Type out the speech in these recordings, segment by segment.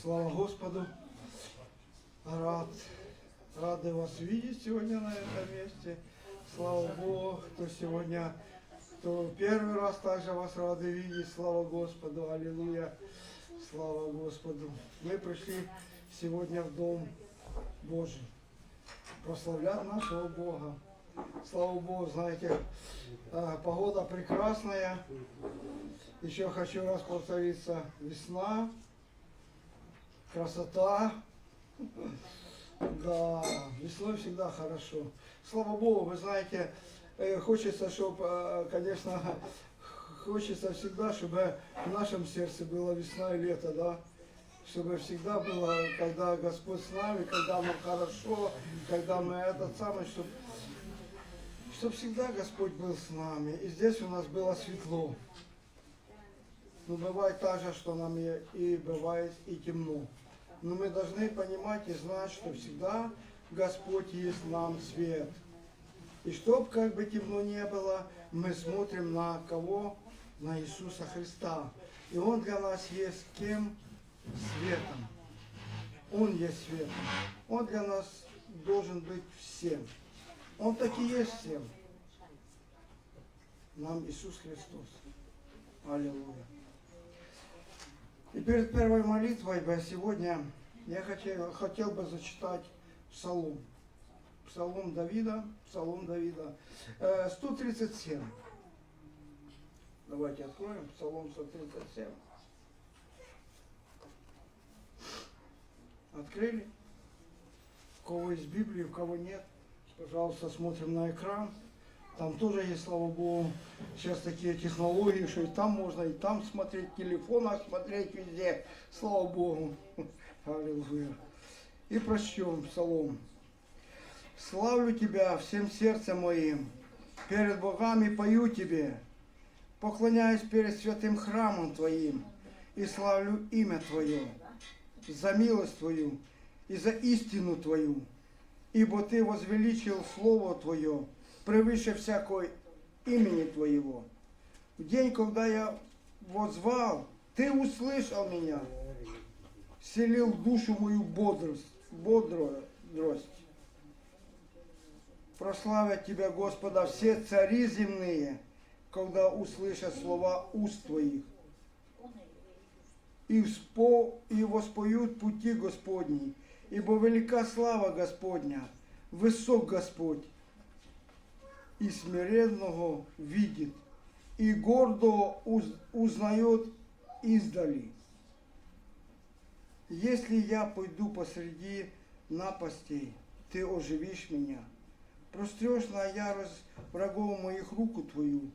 Слава Господу. Рад, рады вас видеть сегодня на этом месте. Слава Богу, кто сегодня, кто первый раз также вас рады видеть. Слава Господу, аллилуйя. Слава Господу. Мы пришли сегодня в Дом Божий. Прославлять нашего Бога. Слава Богу, знаете, а, погода прекрасная. Еще хочу раз повториться. Весна, красота. Да, весной всегда хорошо. Слава Богу, вы знаете, э, хочется, чтобы, конечно, хочется всегда, чтобы в нашем сердце было весна и лето, да? Чтобы всегда было, когда Господь с нами, когда нам хорошо, когда мы этот самый, чтобы чтобы всегда Господь был с нами. И здесь у нас было светло. Но бывает так же, что нам и, бывает и темно. Но мы должны понимать и знать, что всегда Господь есть нам свет. И чтоб как бы темно не было, мы смотрим на кого? На Иисуса Христа. И Он для нас есть кем? Светом. Он есть свет. Он для нас должен быть всем. Он так и есть всем. Нам Иисус Христос. Аллилуйя. И перед первой молитвой сегодня я хотел, хотел бы зачитать Псалом. Псалом Давида, Псалом Давида. Э, 137. Давайте откроем Псалом 137. Открыли? У кого есть Библия, у кого нет, пожалуйста, смотрим на экран. Там тоже есть, слава Богу, сейчас такие технологии, что и там можно, и там смотреть, в телефонах смотреть везде. Слава Богу. Аллилуйя. И прочтем псалом. Славлю Тебя всем сердцем моим, перед богами пою Тебе, поклоняюсь перед святым храмом Твоим и славлю имя Твое за милость Твою и за истину Твою, ибо Ты возвеличил Слово Твое превыше всякой имени Твоего. В день, когда я возвал, Ты услышал меня, селил душу мою бодрость, бодрость. Прославят Тебя, Господа, все цари земные, когда услышат слова уст Твоих. И, вспо, и воспоют пути Господни, ибо велика слава Господня, высок Господь, и смиренного видит, и гордого уз- узнает издали. Если я пойду посреди напастей, ты оживишь меня, прострешь на ярость врагов моих руку твою,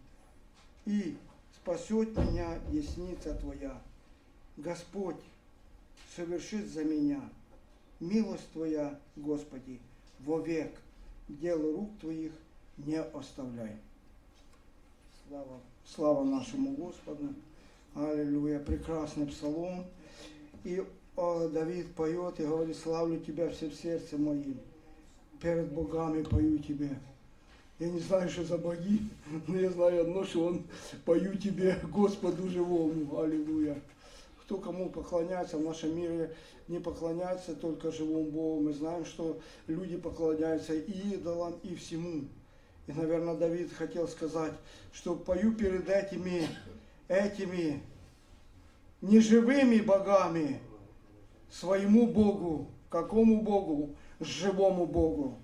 и спасет меня десница твоя. Господь совершит за меня милость твоя, Господи, вовек, дело рук твоих не оставляй. Слава, слава нашему Господу. Аллилуйя. Прекрасный псалом. И о, Давид поет и говорит, славлю Тебя всем сердцем моим. Перед богами пою Тебе. Я не знаю, что за боги, но я знаю одно, что он пою Тебе, Господу живому. Аллилуйя. Кто кому поклоняется в нашем мире, не поклоняется только живому Богу. Мы знаем, что люди поклоняются и идолам, и всему. И, наверное, Давид хотел сказать, что пою перед этими, этими неживыми богами своему Богу. Какому Богу? Живому Богу.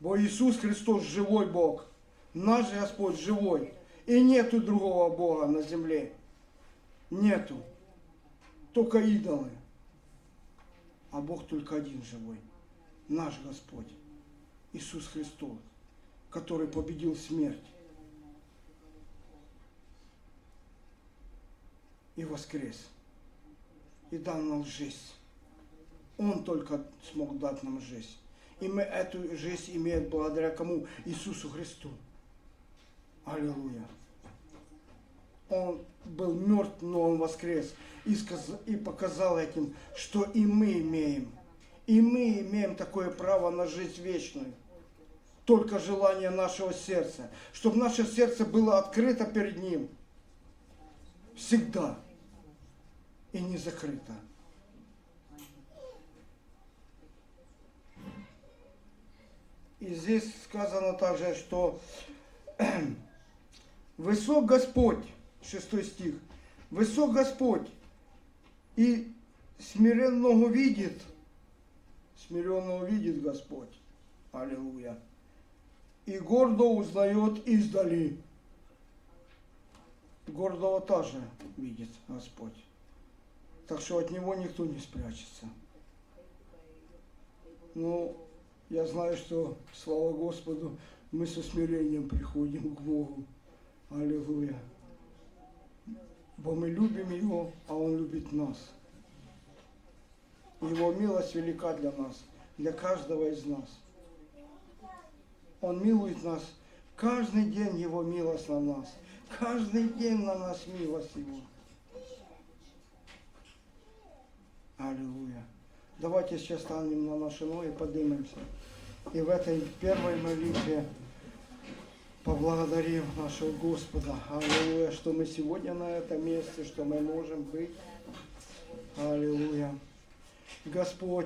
Бо Иисус Христос живой Бог. Наш Господь живой. И нету другого Бога на земле. Нету. Только идолы. А Бог только один живой. Наш Господь. Иисус Христос который победил смерть и воскрес, и дал нам жизнь. Он только смог дать нам жизнь. И мы эту жизнь имеем благодаря кому? Иисусу Христу. Аллилуйя. Он был мертв, но он воскрес. И, сказал, и показал этим, что и мы имеем. И мы имеем такое право на жизнь вечную только желание нашего сердца, чтобы наше сердце было открыто перед Ним всегда и не закрыто. И здесь сказано также, что «Высок Господь», шестой стих, «Высок Господь и смиренного видит, смиренного видит Господь». Аллилуйя. И гордо узнает издали. Гордого тоже видит Господь. Так что от него никто не спрячется. Ну, я знаю, что, слава Господу, мы со смирением приходим к Богу. Аллилуйя. Бо мы любим Его, а Он любит нас. Его милость велика для нас, для каждого из нас. Он милует нас. Каждый день Его милость на нас. Каждый день на нас милость Его. Аллилуйя. Давайте сейчас станем на наши ноги, поднимемся. И в этой первой молитве поблагодарим нашего Господа. Аллилуйя, что мы сегодня на этом месте, что мы можем быть. Аллилуйя. Господь.